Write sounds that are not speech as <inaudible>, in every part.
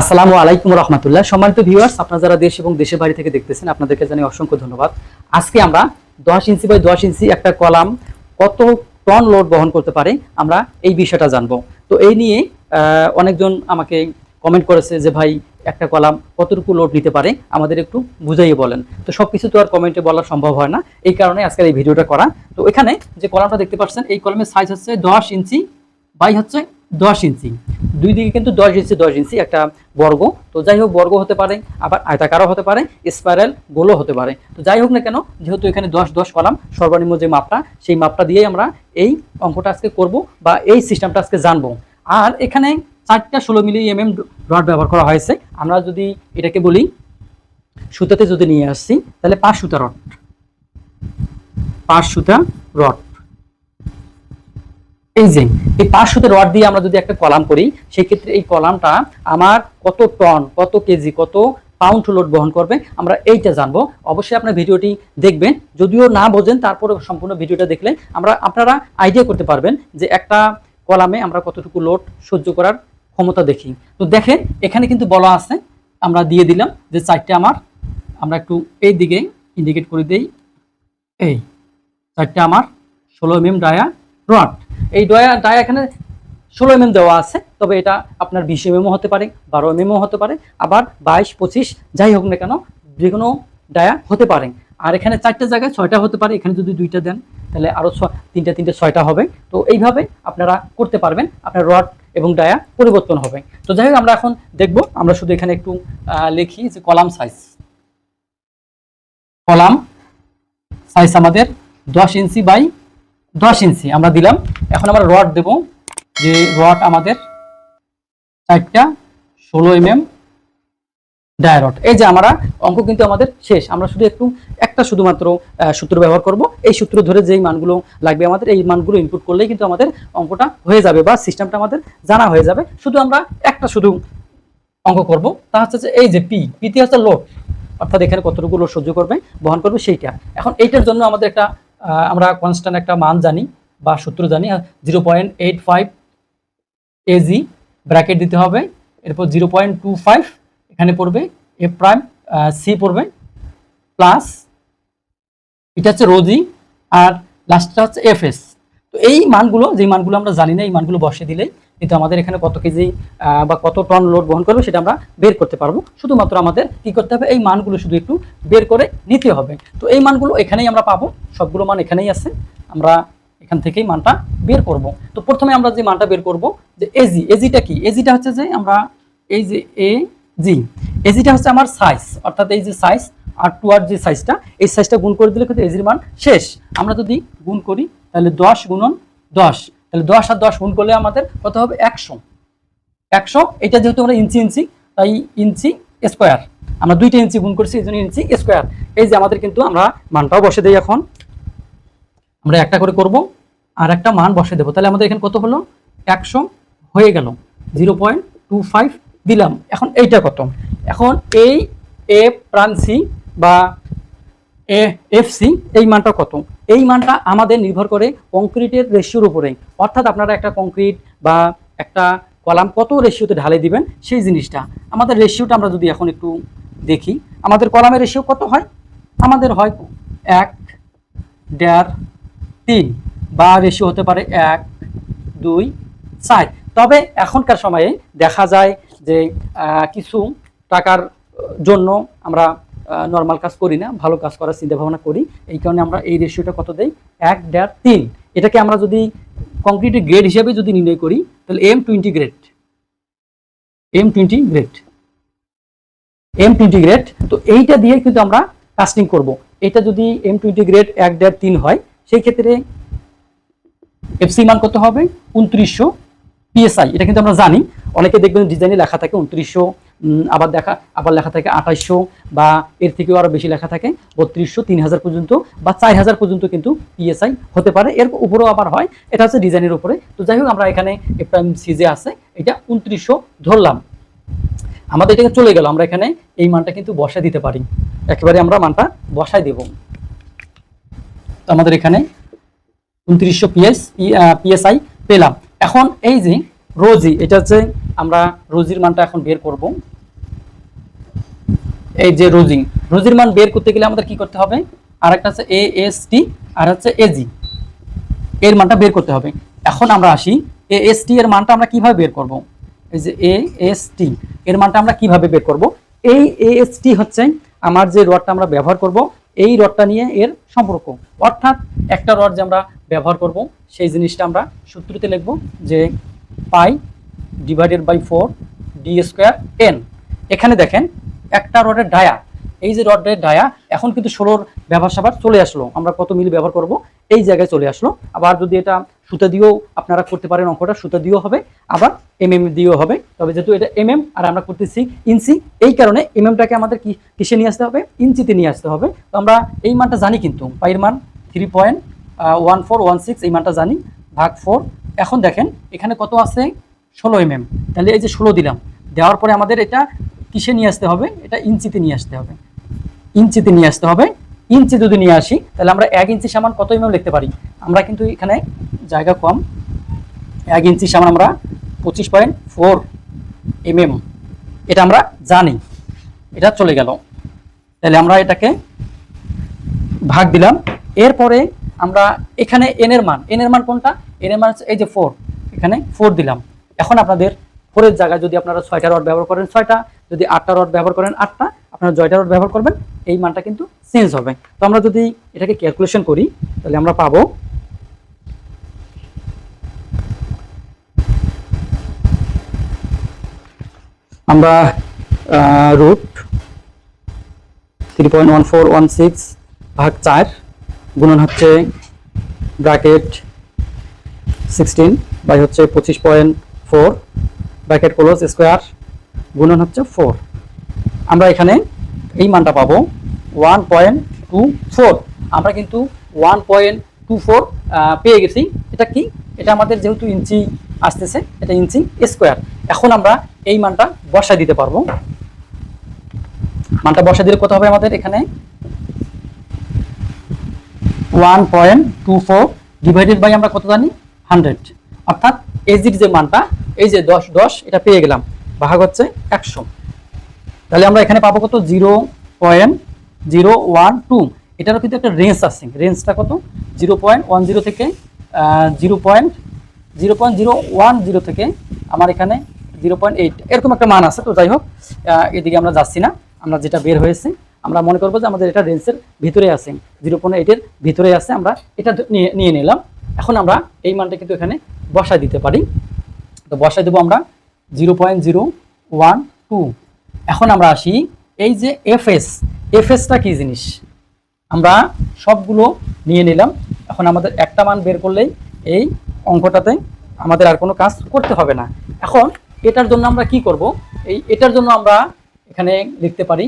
আসসালামু আলাইকুম রহমতুল্লাহ। সম্মানিত ভিউয়ার্স আপনারা যারা দেশ এবং দেশের বাড়ি থেকে দেখতেছেন, আপনাদেরকে জানাই অসংখ্য ধন্যবাদ। আজকে আমরা দশ ইঞ্চি বাই দশ ইঞ্চি একটা কলাম কত টন লোড বহন করতে পারে, আমরা এই বিষয়টা জানব। তো এই নিয়ে অনেকজন আমাকে কমেন্ট করেছে যে, ভাই, একটা কলাম কতটুকু লোড নিতে পারে? আমাদের একটু বুঝাইয়ে বলেন। তো সব কিছু তো আর কমেন্টে বলা সম্ভব হয় না। এই কারণে আজকের এই ভিডিওটা করা। তো এখানে যে কলামটা দেখতে পাচ্ছেন, এই কলমের সাইজ হচ্ছে দশ ইঞ্চি বাই হচ্ছে দশ ইঞ্চি। দুই দিকে কিন্তু দশ ইঞ্চি দশ ইঞ্চি একটা বর্গ। তো যাই হোক, বর্গ হতে পারে, আবার আয়তাকারও হতে পারে স্পাইরাল গোলও হতে পারে। তো যাই হোক না কেন, যেহেতু এখানে দশ দশ কলাম, সর্বনিম্ন যে মাপটা, সেই মাপটা দিয়েই আমরা এই অঙ্কটা আজকে করব বা এই সিস্টেমটা আজকে জানব। আর এখানে চারটা ষোলো মিলি এম এম রড ব্যবহার করা হয়েছে। আমরা যদি এটাকে বলি, সুতাতে যদি নিয়ে আসছি তাহলে পাঁচ সুতা রড। পাঁচ সুতা রড। এই যে, এই পাঁচ সুতো রড দিয়ে আমরা যদি একটা কলাম করি, সেক্ষেত্রে এই কলামটা আমার কত টন, কত কেজি, কত পাউন্ড লোড বহন করবে, আমরা এইটা জানব। অবশ্যই আপনার ভিডিওটি দেখবেন। যদিও না বোঝেন, তারপরে সম্পূর্ণ ভিডিওটা দেখলে আমরা আপনারা আইডিয়া করতে পারবেন যে একটা কলামে আমরা কতটুকু লোড সহ্য করার ক্ষমতা দেখি। তো দেখেন, এখানে কিন্তু বলা আছে, আমরা দিয়ে দিলাম যে চারটে আমার, আমরা একটু এই দিকে ইন্ডিকেট করে দেই। এই, চারটে আমার, ষোলো এম ডায়া রড এই ডয়া ডায়া এখানে ষোলো এম দেওয়া আছে, তবে এটা আপনার বিশ এমএমও হতে পারে, বারো এমএমও হতে পারে, আবার বাইশ, পঁচিশ, যাই হোক না কেন যে কোনো ডায়া হতে পারে। আর এখানে চারটে জায়গায় ছয়টা হতে পারে, এখানে যদি দুইটা দেন, তাহলে আরও তিনটা, তিনটে, ছয়টা হবে। তো এইভাবে আপনারা করতে পারবেন, আপনার রড এবং ডায়া পরিবর্তন হবে। তো যাই হোক, আমরা এখন দেখব, আমরা শুধু এখানে একটু লিখি যে কলাম সাইজ কলাম সাইজ আমাদের দশ ইঞ্চি বাই দশ ইঞ্চি আমরা দিলাম। এখন আমরা রড দেব। যে রড আমাদের চারটা ষোলো এম এম ডায়ারড এই যে আমরা অঙ্ক কিন্তু আমাদের শেষ। আমরা শুধু একটু একটা শুধুমাত্র সূত্র ব্যবহার করব। এই সূত্র ধরে যেই মানগুলো লাগবে আমাদের, এই মানগুলো ইনপুট করলেই কিন্তু আমাদের অঙ্কটা হয়ে যাবে বা সিস্টেমটা আমাদের জানা হয়ে যাবে। শুধু আমরা একটা শুধু অঙ্ক করব। তা হচ্ছে যে এই যে পি পিতে হচ্ছে লোড অর্থাৎ এখানে কতটুকু লোড সহ্য করবে, বহন করবে সেইটা। এখন এইটার জন্য আমাদের একটা আমরা কনস্ট্যান্ট একটা মান জানি বা সূত্র জানি zero point eight five AG bracket দিতে হবে, এরপর জিরো পয়েন্ট টু ফাইভ এখানে পড়বে এ প্রাইম সি পড়বে প্লাস এটা হচ্ছে রোজি আর লাস্টটা হচ্ছে এফ এস তো এই মানগুলো যে মানগুলো আমরা জানি না, এই মানগুলো বসে দিলেই কিন্তু আমাদের এখানে কত কেজি বা কত টন লোড বহন করবে সেটা আমরা বের করতে পারব। শুধুমাত্র আমাদের কি করতে হবে? এই মানগুলো শুধু একটু বের করে নিতে হবে। তো এই মানগুলো এখানেই আমরা পাবো। সবগুলো মান এখানেই আছে। আমরা এখান থেকেই মানটা বের করব। তো প্রথমে আমরা যে মানটা বের করব, যে এজি এজিটা কি? এজিটা হচ্ছে যে আমরা এই যে এ জি এজিটা হচ্ছে আমার সাইজ অর্থাৎ এই যে সাইজ আর টু আর যে সাইজটা এই সাইজটা গুণ করে দিলে কিন্তু এজির মান শেষ। আমরা যদি গুণ করি, তাহলে দশ গুণন দশ। তাহলে দশ আর দশ গুণ করলে আমাদের কত হবে? একশো। একশো, এটা যেহেতু আমরা ইঞ্চি ইঞ্চি, তাই ইঞ্চি স্কোয়ার। আমরা দুইটা ইঞ্চি গুণ করছি এই জন্য ইঞ্চি স্কোয়ার। এই যে আমাদের কিন্তু আমরা মানটাও বসে দিই এখন। আমরা একটা করে করব আর একটা মান বসে দেবো। তাহলে আমাদের এখানে কত হলো? একশো হয়ে গেল। জিরো পয়েন্ট টু ফাইভ দিলাম। এখন এইটা কত? এখন এই এ প্রাণ সি বা এফ সি এই মানটা কত? এই মানটা আমাদের নির্ভর করে কংক্রিটের রেশিওর উপরে। অর্থাৎ আপনারা একটা কংক্রিট বা একটা কলাম কত রেশিওতে ঢালে দিবেন, সেই জিনিসটা। আমাদের রেশিওটা আমরা যদি এখন একটু দেখি, আমাদের কলামের রেশিও কত হয়? আমাদের হয় এক দেড় তিন বা রেশিও হতে পারে এক, দুই, চার। তবে এখনকার সময়ে দেখা যায় যে কিছু টাকার জন্য আমরা নর্মাল কাজ করি না, ভালো কাজ করার চিন্তা ভাবনা করি। এই কারণে আমরা এই রেশিওটা কত দেই? এক দেড় তিন। এটাকে আমরা যদি কংক্রিটের গ্রেড হিসাবে যদি নির্ণয় করি, তাহলে M twenty grade M twenty grade M twenty grade তো এইটা দিয়ে কিন্তু আমরা কাস্টিং করব। এটা যদি এম টোয়েন্টি গ্রেড এক দেড় তিন হয়, সেই ক্ষেত্রে এফসি মান কত হবে? উনত্রিশশো পিএসআই এটা কিন্তু আমরা জানি। অনেকে দেখবেন ডিজাইনে লেখা থাকে উনত্রিশশো আবার দেখা, আবার লেখা থাকে আঠাইশশো বা এর থেকেও আরও বেশি লেখা থাকে বত্রিশশো তিন হাজার পর্যন্ত বা চার হাজার পর্যন্ত কিন্তু পিএসআই হতে পারে। এর উপরেও আবার হয়, এটা হচ্ছে ডিজাইনের উপরে। তো যাই হোক, আমরা এখানে এপ্রাইম সিজে আছে, এটা উনত্রিশশো ধরলাম। আমাদের এটাকে চলে গেল, আমরা এখানে এই মানটা কিন্তু বসায় দিতে পারি। একেবারে আমরা মানটা বসায় দেব। আমাদের এখানে উনত্রিশশো পিএস পিএসআই পেলাম। এখন এই যে রোজি, এটা হচ্ছে আমরা রোজির মানটা এখন বের করব। এই যে রোজিং, রোজির মান বের করতে গেলে আমাদের কি করতে হবে? আর একটা হচ্ছে এ এস টি আর হচ্ছে এজি এর মানটা বের করতে হবে। এখন আমরা আসি এ এস টি এর মানটা আমরা কীভাবে বের করব? এই যে এ এস টি এর মানটা আমরা কীভাবে বের করব? এই এ এস টি হচ্ছে আমার যে রডটা আমরা ব্যবহার করব, এই রডটা নিয়ে এর সম্পর্ক। অর্থাৎ একটা রড যে আমরা ব্যবহার করব, সেই জিনিসটা আমরা সূত্রতে লিখব যে pi divided by four D square N এখানে দেখেন, একটা রডের ডায়া। এই যে রডের ডায়া, এখন কিন্তু ষোলোর ব্যবহার সাবার চলে আসলো। আমরা কত মিলি ব্যবহার করব? এই জায়গায় চলে আসলো। আবার যদি এটা সুতা দিয়েও আপনারা করতে পারেন, অঙ্কটা সুতা দিয়েও হবে, আবার এম এম দিয়েও হবে। তবে যেহেতু এটা এম এম আর আমরা করতেছি ইঞ্চি, এই কারণে এম এমটাকে আমাদের কি, কিসে নিয়ে আসতে হবে? ইঞ্চিতে নিয়ে আসতে হবে। তো আমরা এই মানটা জানি কিন্তু, পাইয়ের মান three point one four one six এই মানটা জানি, ভাগ ফোর এখন দেখেন, এখানে কত আছে? ষোলো এম এম তাহলে এই যে ষোলো দিলাম। দেওয়ার পরে আমাদের এটা কিসে নিয়ে আসতে হবে? এটা ইঞ্চিতে নিয়ে আসতে হবে। ইঞ্চিতে নিয়ে আসতে হবে। ইঞ্চি যদি নিয়ে আসি, তাহলে আমরা এক ইঞ্চি সামান কত এমএম লিখতে পারি? আমরা কিন্তু এখানে জায়গা কম। এক ইঞ্চি সামান আমরা পঁচিশ পয়েন্ট ফোর এমএম এটা আমরা জানি। এটা চলে গেল। তাহলে আমরা এটাকে ভাগ দিলাম। এরপরে আমরা এখানে এন এর মান। এন এর মান কোনটা? এন এর মান এই যে ফোর এখানে ফোর দিলাম। এখন আপনাদের ফোরের জায়গায় যদি আপনারা ছয়টা রড ব্যবহার করেন, ছয়টা, যদি আটটা রড ব্যবহার করেন, আটটা, আপনারা জয়টা রড ব্যবহার করবেন, এই মানটা কিন্তু চেঞ্জ হবে। তো আমরা যদি এটাকে ক্যালকুলেশন করি, তাহলে আমরা পাবো আমরা root three point one four one six ভাগ চার গুণন হচ্ছে ব্র্যাকেট সিক্সটিন বাই হচ্ছে পঁচিশ point four, bracket close square, গুণন হচ্ছে ফোর। আমরা এখানে এই মানটা পাবো ওয়ান পয়েন্ট টু ফোর। আমরা কিন্তু ওয়ান পয়েন্ট টু ফোর পেয়ে গেছি। এটা কি? এটা আমাদের যেহেতু ইঞ্চি আসতেছে, এটা ইঞ্চি স্কোয়ার। এখন আমরা এই মানটা বসায় দিতে পারব। মানটা বসায় দিলে কত হবে আমাদের এখানে? One point two four divided by আমরা কত জানি? হান্ড্রেড। অর্থাৎ এজির যে মানটা, এই যে দশ দশ, এটা পেয়ে গেলাম। ভাগ হচ্ছে একশো। তাহলে আমরা এখানে পাবো কত? Zero point zero one two. এটারও কিন্তু একটা রেঞ্জ আছে। রেঞ্জটা কত? জিরো পয়েন্ট ওয়ান জিরো থেকে zero point zero point zero one zero থেকে আমার এখানে জিরো পয়েন্ট এইট। এরকম একটা মান আছে, তো যাই হোক এদিকে আমরা যাচ্ছি না। আমরা যেটা বের হয়েছে, আমরা মনে করব যে আমাদের এটা রেঞ্জের ভিতরে আছে। জিরো পয়েন্ট এইটের ভিতরে আছে। আমরা এটা নিয়ে নিয়ে নিলাম। এখন আমরা এই মানটা কিন্তু এখানে বসায় দিতে পারি। তো বসায় দেবো আমরা zero point zero one two এখন আমরা আসি এই যে এফএস এফএসটা কি জিনিস? আমরা সবগুলো নিয়ে নিলাম। এখন আমাদের একটা মান বের করলেই এই অঙ্কটাতে আমাদের আর কোনো কাজ করতে হবে না। এখন এটার জন্য আমরা কি করব? এই এটার জন্য আমরা এখানে লিখতে পারি,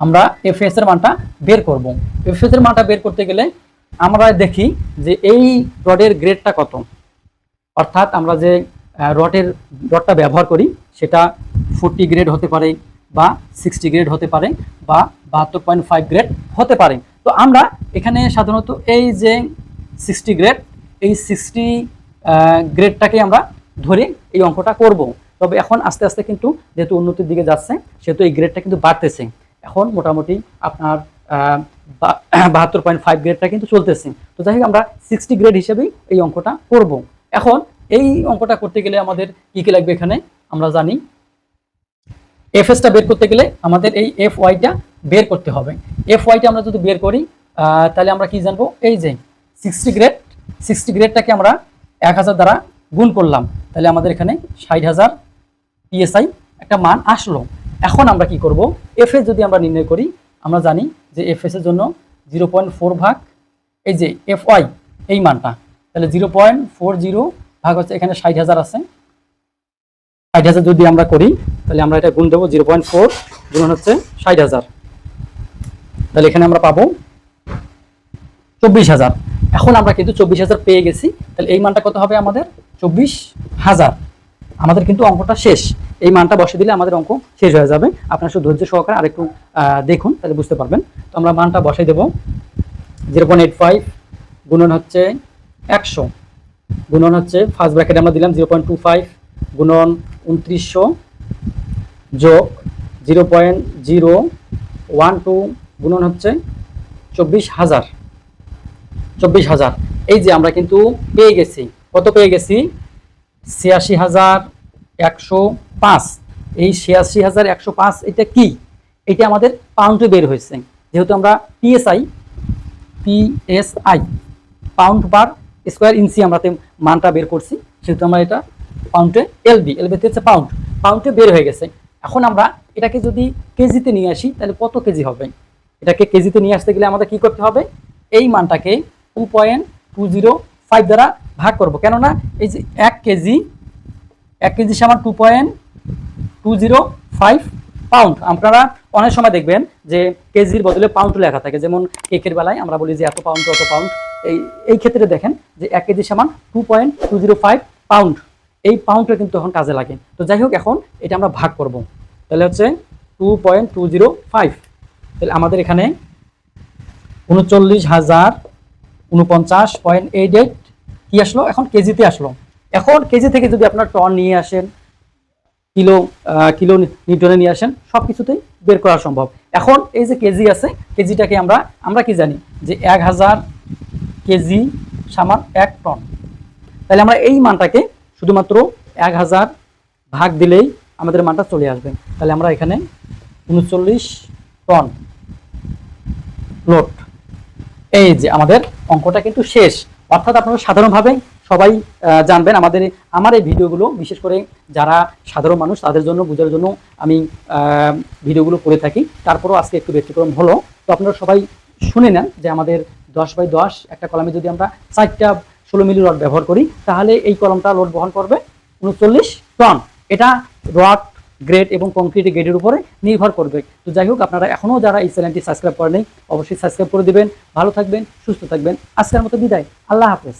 আমরা এফএস এর মানটা বের করব। এফএস এর মানটা বের করতে গেলে আমরা দেখি যে এই রডের গ্রেডটা কত। অর্থাৎ আমরা যে রডের রডটা ব্যবহার করি, সেটা ফোরটি গ্রেড হতে পারে বা সিক্সটি গ্রেড হতে পারে বা বাহাত্তর পয়েন্ট ফাইভ গ্রেড হতে পারে। তো আমরা এখানে সাধারণত এই যে সিক্সটি গ্রেড, এই সিক্সটি গ্রেডটাকে আমরা ধরে এই অঙ্কটা করব। তবে এখন আস্তে আস্তে কিন্তু যেহেতু উন্নতির দিকে যাচ্ছে, সেহেতু এই গ্রেডটা কিন্তু বাড়তেছে। এখন মোটামুটি আপনার <clears throat> বাহাত্তর পয়েন্ট ফাইভ গ্রেডটা কিন্তু চলতেছে। তো যাই হোক, আমরা সিক্সটি গ্রেড হিসেবেই এই অঙ্কটা করব। এখন এই অঙ্কটা করতে গেলে আমাদের কি কি লাগবে এখানে? আমরা জানি এফএসটা বের করতে গেলে আমাদের এই এফ ওয়াইটা বের করতে হবে। এফ ওয়াইটা আমরা যদি বের করি তাহলে আমরা কি জানব? এই যে সিক্সটি গ্রেড সিক্সটি গ্রেডটাকে আমরা এক হাজার দ্বারা গুণ করলাম। তাহলে আমাদের এখানে ষাট হাজার পিএসআই একটা মান আসলো। এখন আমরা কি করব? এফএস যদি আমরা নির্ণয় করি আমরা জানি যে এফএস এর জন্য জিরো পয়েন্ট ফোর ভাগ, এই যে এফ ওয়াই এই মানটা, তাহলে জিরো পয়েন্ট ফোর জিরো ভাগ হচ্ছে এখানে ষাট হাজার আছে। ষাট হাজার যদি আমরা করি, তাহলে আমরা এটা গুণ দেবো জিরো পয়েন্ট ফোর গুণ হচ্ছে ষাট হাজার। তাহলে এখানে আমরা পাবো চব্বিশ হাজার। এখন আমরা কিন্তু চব্বিশ হাজার পেয়ে গেছি, তাহলে এই মানটা কত হবে আমাদের? চব্বিশ হাজার। আমাদের কিন্তু অঙ্কটা শেষ। এই মানটা বসে দিলে আমাদের অঙ্ক শেষ হয়ে যাবে। আপনার শুধু ধৈর্য সহকারে আরেকটু দেখুন, তাহলে বুঝতে পারবেন। তো আমরা মানটা বসাই দেবো। জিরো পয়েন্ট এইট ফাইভ গুণন হচ্ছে একশো। গুণন হচ্ছে ফার্স্ট ব্র্যাকেটে আমরা দিলাম জিরো পয়েন্ট টু ফাইভ গুণন উনত্রিশশো যোগ zero point zero one two গুণন হচ্ছে চব্বিশ হাজার। চব্বিশ হাজার। এই যে আমরা কিন্তু পেয়ে গেছি। কত পেয়ে গেছি? ছিয়াশি হাজার একশো পাঁচ। এই ছিয়াশি হাজার একশো পাঁচ এটা কি? এটা আমাদের পাউন্ডে বের হয়েছে। যেহেতু আমরা PSI PSI pound per square inch আমরা মানটা বের করছি। সেহেতু আমরা এটা পাউন্ডে এলবি এলবিতে হচ্ছে পাউন্ড পাউন্ডে বের হয়ে গেছে। এখন আমরা এটাকে যদি কেজিতে নিয়ে আসি, তাহলে কত কেজি হবে? এটাকে কেজিতে নিয়ে আসতে গেলে আমাদের কি করতে হবে? এই মানটাকে two point two zero five দ্বারা ভাগ করব। কেননা এই যে এক কেজি এক কেজি সমান two point two zero five pound আপনারা অনেক সময় দেখবেন যে কেজির বদলে পাউন্ড লেখা থাকে। যেমন কেকের বেলায় আমরা বলি যে এত পাউন্ড অত পাউন্ড এই এই ক্ষেত্রে দেখেন যে এক কেজি সমান two point two zero five pound এই পাউন্ডটা কিন্তু এখন কাজে লাগে। তো যাই হোক, এখন এটা আমরা ভাগ করব। তাহলে হচ্ছে two point two zero five তাহলে আমাদের এখানে উনচল্লিশ হাজার উনপঞ্চাশ পয়েন্ট এইট এইট কি আসলো? এখন কেজিতে আসলো। এখন কেজি থেকে যদি আপনার টন নিয়ে আসেন, কিলো কিলো নিউটনে নিয়ে আসেন সব কিছুতেই বের করা সম্ভব। এখন এই যে কেজি আছে, কেজিটাকে আমরা আমরা কি জানি? যে এক হাজার কেজি সামান এক টন। তাহলে আমরা এই মানটাকে শুধুমাত্র এক হাজার ভাগ দিলেই আমাদের মানটা চলে আসবে। তাহলে আমরা এখানে উনচল্লিশ টন লোড। এই যে আমাদের অঙ্কটা কিন্তু শেষ। অর্থাৎ আপনারা সাধারণভাবে সবাই জানবেন আমাদের, আমার এই ভিডিওগুলো, বিশেষ করে যারা সাধারণ মানুষ, তাদের জন্য, বোঝার জন্য আমি ভিডিওগুলো করে থাকি। তারপরেও আজকে একটু ব্যতিক্রম হলো। তো আপনারা সবাই শুনে নেন যে আমাদের দশ বাই দশ, একটা কলমে যদি আমরা চারটা ষোলো মিলি রড ব্যবহার করি, তাহলে এই কলমটা লোড বহন করবে উনচল্লিশ টন। এটা রড গ্রেড এবং কংক্রিট গ্রেডের উপরে নির্ভর করবে। তো যাই হোক, আপনারা এখনও যারা এই চ্যানেলটি সাবস্ক্রাইব করেনি অবশ্যই সাবস্ক্রাইব করে দেবেন। ভালো থাকবেন, সুস্থ থাকবেন। আজকের মতো বিদায়। আল্লাহ হাফেজ।